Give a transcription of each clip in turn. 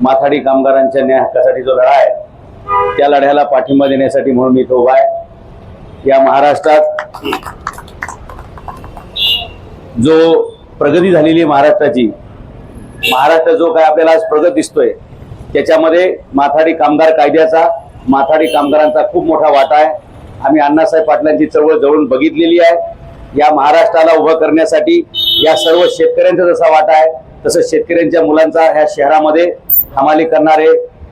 माथाडी कामगारांच्या न्याय हक्कासाठी जो लढा आहे त्या लढ्याला पाठिंबा देण्यासाठी म्हणून मी इथं उभा आहे. या महाराष्ट्रात जो प्रगती झालेली आहे महाराष्ट्राची महाराष्ट्र जो काय आपल्याला आज प्रगत दिसतोय त्याच्यामध्ये माथाडी कामगार कायद्याचा माथाडी कामगारांचा खूप मोठा वाटा आहे. आम्ही अण्णासाहेब पाटलांची चळवळ जवळून बघितलेली आहे. या महाराष्ट्राला उभं करण्यासाठी या सर्व शेतकऱ्यांचा जसा वाटा आहे तसं शेतकऱ्यांच्या मुलांचा ह्या शहरामध्ये हमाली करणारे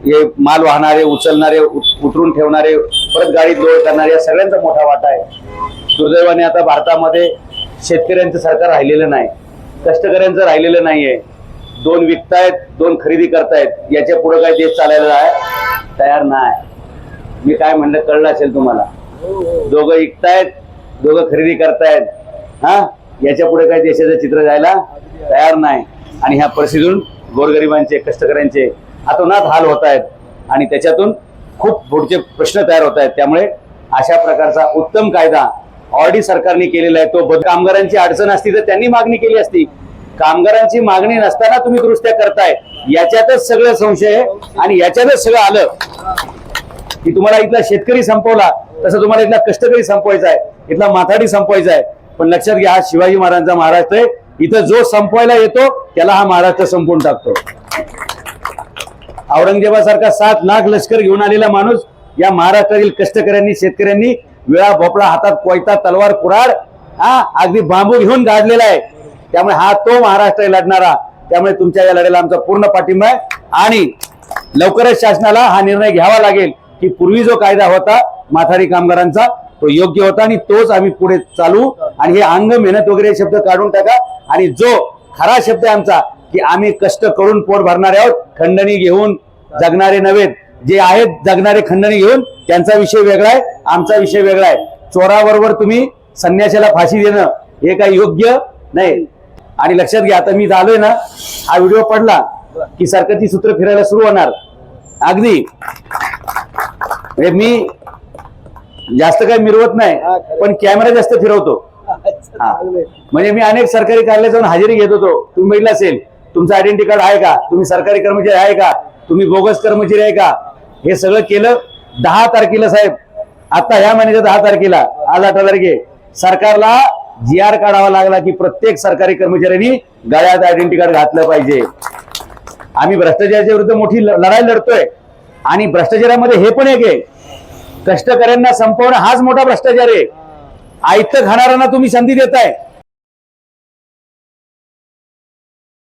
हे माल वाहणारे उचलणारे उतरून ठेवणारे परत गाडीत लोड करणारे या सगळ्यांचा मोठा वाटा आहे. दुर्दैवाने आता भारतामध्ये शेतकऱ्यांचं सरकार राहिलेलं नाही. कष्टकऱ्यांचं राहिलेलं नाहीये. दोन विकतायत दोन खरेदी करतायत. याच्यापुढे काय देश चालायला आहे? तयार नाही. मी काय म्हणलं कळलं असेल तुम्हाला? दोघं विकतायत दोघं खरेदी करतायत. हा? याच्यापुढे काय देशाचं चित्र जायला तयार नाही. आणि ह्या परिस्थितीतून गोरगरिबांचे कष्टकऱ्यांचे अतोनात हाल होत आहेत आणि त्याच्यातून खूप पुढचे प्रश्न तयार होत आहेत. त्यामुळे अशा प्रकारचा उत्तम कायदा ऑलरेडी सरकारने केलेला आहे. तो बद- कामगारांची अडचण असती तर त्यांनी मागणी केली असती. कामगारांची मागणी नसताना तुम्ही दुरुस्त्या करताय. याच्यातच सगळं संशय आहे आणि याच्यातच सगळं आलं की तुम्हाला इथला शेतकरी संपवला तसं तुम्हाला इथला कष्टकरी संपवायचा आहे इथला माथाडी संपवायचा आहे. पण लक्षात घ्या हा शिवाजी महाराजांचा महाराष्ट्र आहे. इथं जो संपवायला येतो त्याला हा महाराष्ट्र संपून टाकतो. औरंगजेबासारखा सात लाख लष्कर घेऊन आलेला माणूस या महाराष्ट्रातील कष्टकऱ्यांनी शेतकऱ्यांनी वेळा भोपळा हातात कोयता तलवार कुराड हा अगदी बांबू घेऊन गाडलेला आहे. त्यामुळे हा तो महाराष्ट्र लढणारा. त्यामुळे तुमच्या या लढ्याला आमचा पूर्ण पाठिंबा आहे. आणि लवकरच शासनाला हा निर्णय घ्यावा लागेल की पूर्वी जो कायदा होता माथाडी कामगारांचा तो योग्य होता आणि तोच आम्ही पुढे चालू. आणि हे अंग मेहनत वगैरे शब्द काढून टाका. आणि जो खरा शब्द आहे आमचा की आम्ही कष्ट करून पोट भरणारे आहोत खंडणी घेऊन जगणारे नव्हेत जे आहेत जगणारे खंडणी घेऊन त्यांचा विषय वेगळा आहे आमचा विषय वेगळा आहे. चोराबरोबर तुम्ही संन्याशाला फाशी देणं हे काही योग्य नाही. आणि लक्षात घ्या आता मी झालोय ना हा व्हिडिओ पडला की सरकारची सूत्र फिरायला सुरू होणार. अगदी. म्हणजे मी जास्त काही मिरवत नाही पण कॅमेरा जास्त फिरवतो. हा. म्हणजे मी अनेक सरकारी कार्यालयात जाऊन हजेरी घेत होतो. तुम्ही बघितलं असेल तुमचं आयडेंटिटी कार्ड आहे का? तुम्ही सरकारी कर्मचारी आहे का? तुम्ही बोगस कर्मचारी आहे का? हे सगळं केलं दहा तारखेला साहेब. आता ह्या महिन्याच्या दहा तारखेला आज अठरा तारखे सरकारला जी आर काढावा लागला की प्रत्येक सरकारी कर्मचाऱ्यांनी गळ्यात आयडेंटिटी कार्ड घातलं पाहिजे. आम्ही भ्रष्टाचाराच्या विरुद्ध मोठी लढाई लढतोय. आणि भ्रष्टाचारामध्ये हे पण एक आहे. कष्टकऱ्यांना संपवणं हाच मोठा भ्रष्टाचार आहे. आयतं खाणाऱ्यांना तुम्ही संधी देताय.